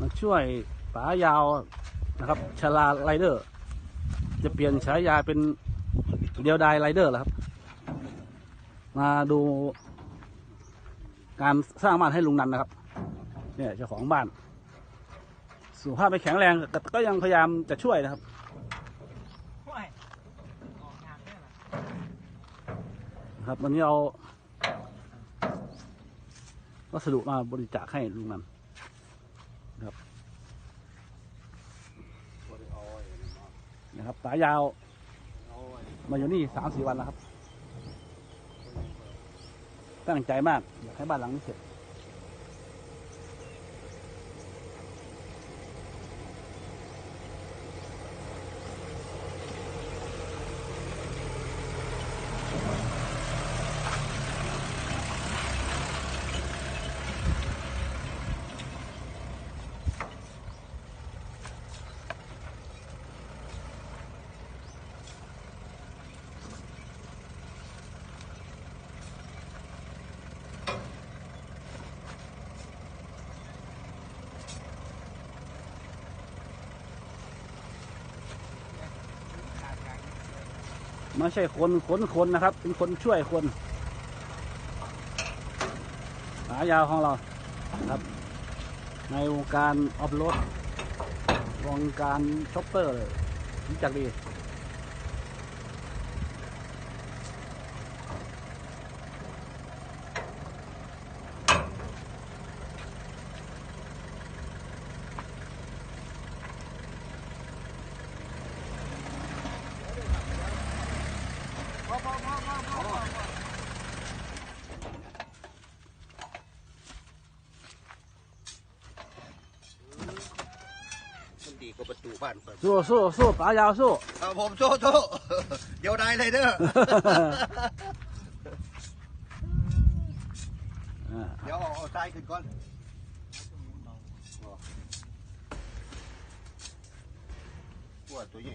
มาช่วยป๋ายาวนะครับชลาไรเดอร์ จะเปลี่ยนฉายาเป็นเดียวดายไรเดอร์แล้วครับ มาดูการสร้างบ้านให้ลุงนันนะครับ เนี่ยเจ้าของบ้าน สุขภาพไม่แข็งแรงก็ยังพยายามจะช่วยนะครับครับวันนี้เอาวัสดุมาบริจาคให้ลุงนัน นะครับ นะครับ สายยาวมาอยู่นี่สามสี่วันแล้วครับ ตั้งใจมาก อยากให้บ้านหลังนี้เสร็จ ไม่ใช่คนขนคนนะครับ เป็นคนช่วยคนหายาวของเราครับ ในวงการออฟโรดวงการช็อปเปอร์รู้จักดี มันดีกว่าประตูบ้านเปิดสู้สู้สู้ป๋ายาวสู้ เอาผมโซ่โซ่เดี๋ยวได้เลยเด้อ อ่าเดี๋ยวเอาเอาทรายขึ้นก่อนปวดตัวใหญ่